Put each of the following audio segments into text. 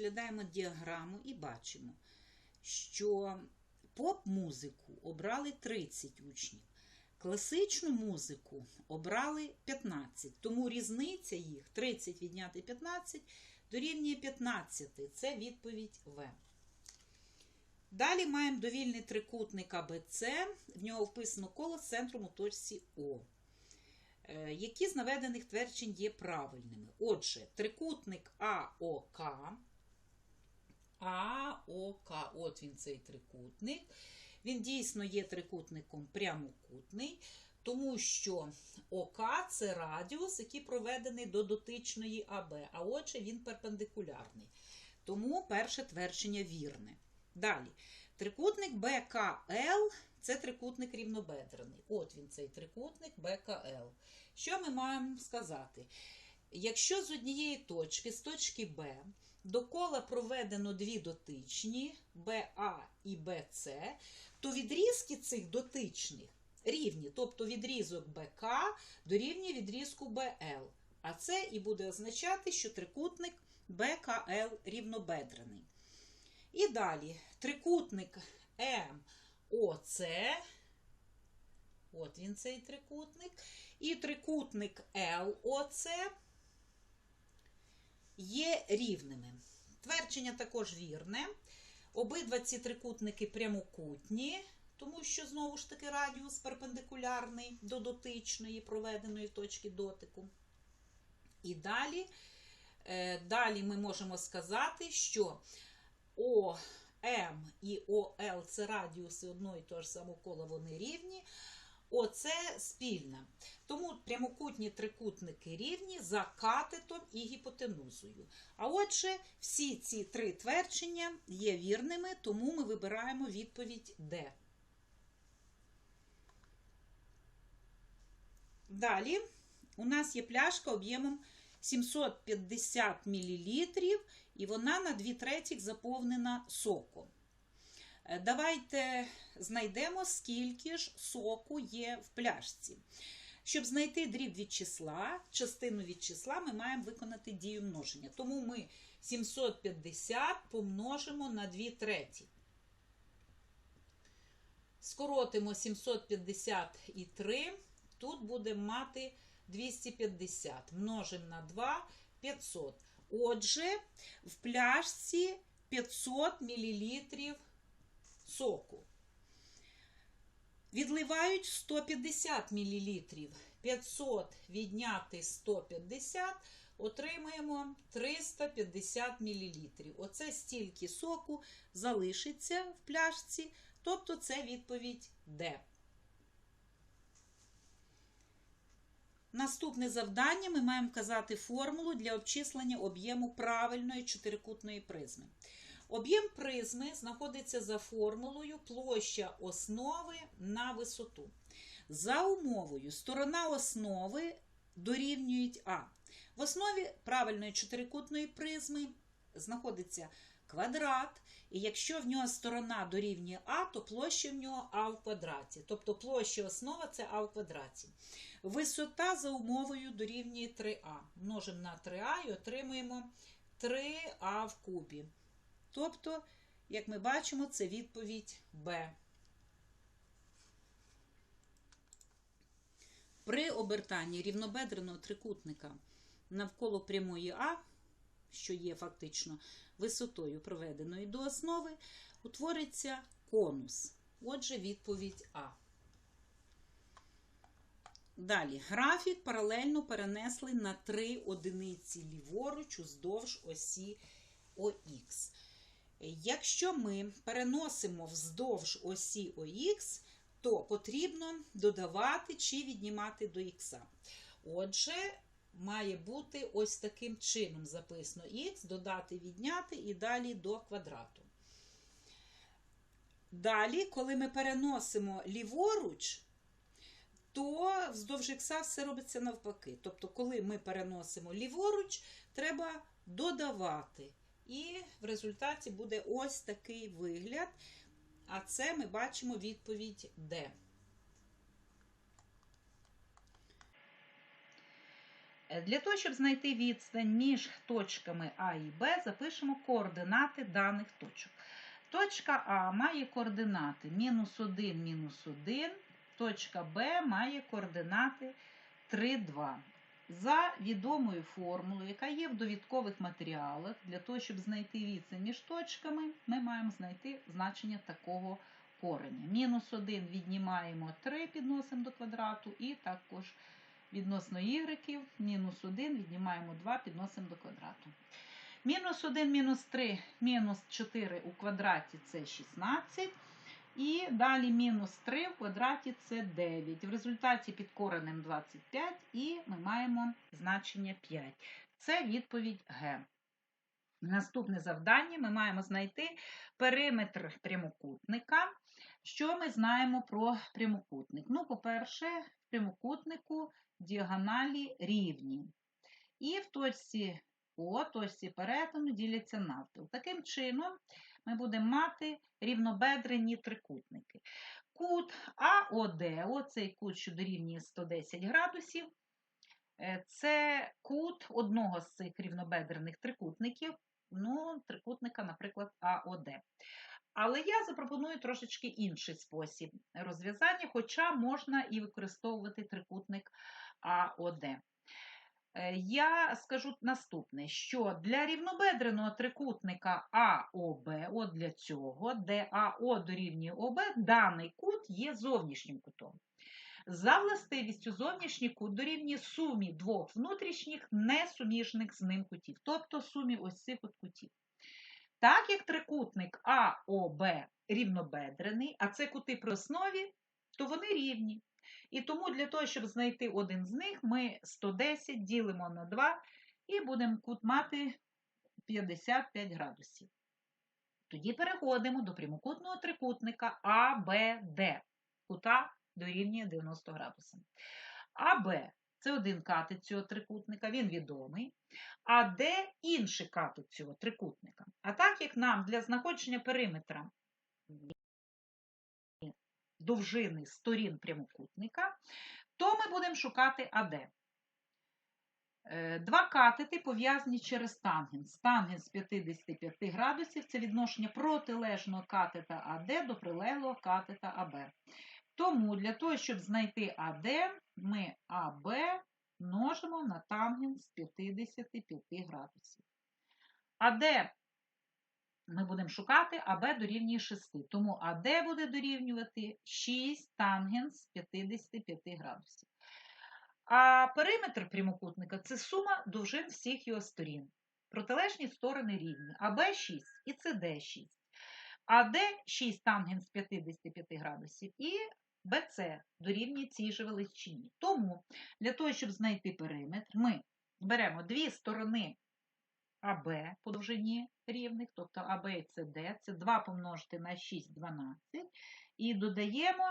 розглядаємо діаграму і бачимо, що поп-музику обрали 30 учнів, класичну музику обрали 15. Тому різниця їх 30 відняти 15 дорівнює 15. Це відповідь В. Далі маємо довільний трикутник АБЦ, в нього вписано коло з центром у точці О. Е, Які з наведених тверджень є правильними? Отже, трикутник АОК. АОК, от він цей трикутник. Він дійсно є трикутником прямокутний, тому що ОК це радіус, який проведений до дотичної АБ, а отже, він перпендикулярний. Тому перше твердження вірне. Далі, трикутник БКЛ це трикутник рівнобедрений. От він цей трикутник БКЛ. Що ми маємо сказати? Якщо з однієї точки, з точки Б, до кола проведено дві дотичні БА і БЦ, то відрізки цих дотичних рівні, тобто відрізок БК дорівнює відрізку БЛ. А це і буде означати, що трикутник БКЛ рівнобедрений. І далі. Трикутник МОЦ, от він цей трикутник, і трикутник ЛОЦ є рівними. Твердження також вірне. Обидва ці трикутники прямокутні, тому що знову ж таки радіус перпендикулярний до дотичної проведеної точки дотику. І далі, е, далі ми можемо сказати, що ОМ і ОЛ це радіуси одного і того ж самого кола, вони рівні. Оце спільне. Тому прямокутні трикутники рівні за катетом і гіпотенузою. А отже, всі ці три твердження є вірними, тому ми вибираємо відповідь Д. Далі у нас є пляшка об'ємом 750 мл, і вона на 2 третіх заповнена соком. Е, Давайте знайдемо, скільки ж соку є в пляшці. Щоб знайти дріб від числа, частину від числа, ми маємо виконати дію множення. Тому ми 750 помножимо на 2 треті. Скоротимо 750 і 3. Тут будемо мати 250. Множимо на 2 500. Отже, в пляшці 500 мл соку. Відливають 150 мл. 500 відняти 150, отримаємо 350 мл. Оце стільки соку залишиться в пляшці, тобто це відповідь Д. Наступне завдання ми маємо вказати формулу для обчислення об'єму правильної чотирикутної призми. Об'єм призми знаходиться за формулою площа основи на висоту. За умовою, сторона основи дорівнюють А. В основі правильної чотирикутної призми знаходиться квадрат, і якщо в нього сторона дорівнює А, то площа в нього А в квадраті. Тобто площа основа це А в квадраті. Висота за умовою дорівнює 3А. Множимо на 3А і отримуємо 3А в кубі. Тобто, як ми бачимо, це відповідь Б. При обертанні рівнобедреного трикутника навколо прямої А, що є фактично висотою проведеної до основи, утвориться конус. Отже, відповідь А. Далі, графік паралельно перенесли на 3 одиниці ліворуч уздовж осі ОХ. Якщо ми переносимо вздовж осі ОХ, то потрібно додавати чи віднімати до х. Отже, має бути ось таким чином записано х, додати, відняти і далі до квадрату. Далі, коли ми переносимо ліворуч, то вздовж х все робиться навпаки. Тобто, коли ми переносимо ліворуч, треба додавати. І в результаті буде ось такий вигляд. А це ми бачимо відповідь Д. Для того, щоб знайти відстань між точками А і Б, запишемо координати даних точок. Точка А має координати мінус 1, мінус 1, точка Б має координати 3, 2. За відомою формулою, яка є в довідкових матеріалах, для того, щоб знайти відстань між точками, ми маємо знайти значення такого кореня. Мінус 1 віднімаємо 3, підносимо до квадрату, і також відносно y, мінус 1 віднімаємо 2, підносимо до квадрату. Мінус 1, мінус 3, мінус 4 у квадраті це 16. І далі мінус 3 в квадраті це 9. В результаті під коренем 25 і ми маємо значення 5. Це відповідь Г. Наступне завдання ми маємо знайти периметр прямокутника. Що ми знаємо про прямокутник? Ну, по-перше, в прямокутнику діагоналі рівні. І в точці О, точці перетину діляться навпіл. Таким чином, ми будемо мати рівнобедрені трикутники. Кут АОД, оцей кут, що дорівнює 110 градусів, е, це кут одного з цих рівнобедрених трикутників, ну, трикутника, наприклад, АОД. Але я запропоную трошечки інший спосіб розв'язання, хоча можна і використовувати трикутник АОД. Е, Я скажу наступне, що для рівнобедреного трикутника АОБ, от для цього, де АО дорівнює ОБ, даний кут є зовнішнім кутом. За властивістю зовнішній кут дорівнює сумі двох внутрішніх несуміжних з ним кутів, тобто сумі ось цих от кутів. Так як трикутник АОБ рівнобедрений, а це кути при основі, то вони рівні. І тому для того, щоб знайти один з них, ми 110 ділимо на 2 і будемо кут мати 55 градусів. Тоді переходимо до прямокутного трикутника АБД. Кута дорівнює 90 градусам. АБ це один катет цього трикутника, він відомий. А де інший катет цього трикутника? А так як нам для знаходження периметра довжини сторін прямокутника, то ми будемо шукати АД. Е, Два катети пов'язані через тангенс. Тангенс 55 градусів це відношення протилежного катета АД до прилеглого катета АБ. Тому для того, щоб знайти АД, ми АБ множимо на тангенс 55 градусів. АД ми будемо шукати АБ дорівнює 6. Тому АД буде дорівнювати 6 тангенс 55 градусів. А периметр прямокутника це сума довжин всіх його сторін. Протилежні сторони рівні. АБ 6 і СД 6. АД 6 тангенс 55 градусів і БЦ дорівнює цій же величині. Тому для того, щоб знайти периметр, ми беремо дві сторони АБ по довжині рівних, тобто АБ і СД, це 2 помножити на 6, 12, і додаємо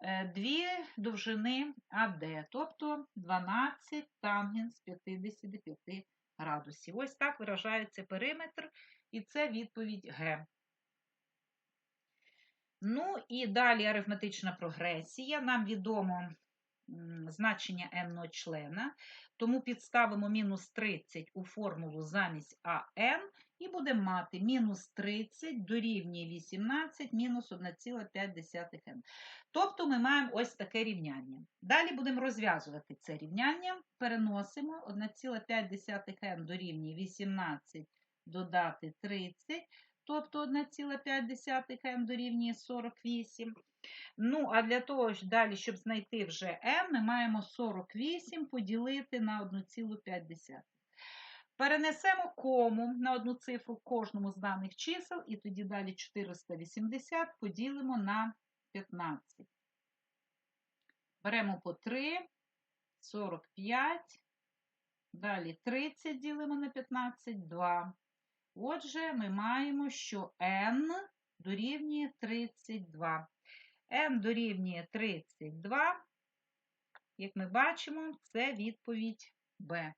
е, дві довжини АД, тобто 12 тангенс 55 градусів. Ось так виражається периметр, і це відповідь Г. Ну і далі арифметична прогресія. Нам відомо значення n члена, тому підставимо мінус 30 у формулу замість АН і будемо мати мінус 30 дорівнює 18 мінус 1,5n. Тобто ми маємо ось таке рівняння. Далі будемо розв'язувати це рівняння. Переносимо 1,5n дорівнює 18 додати 30, тобто 1,5n дорівнює 48. Ну, а для того, далі, щоб знайти вже n, ми маємо 48 поділити на 1,5. Перенесемо кому на одну цифру кожному з даних чисел, і тоді далі 480 поділимо на 15. Беремо по 3, 45, далі 30 ділимо на 15, 2. Отже, ми маємо, що n дорівнює 32. n дорівнює 32, як ми бачимо, це відповідь Б.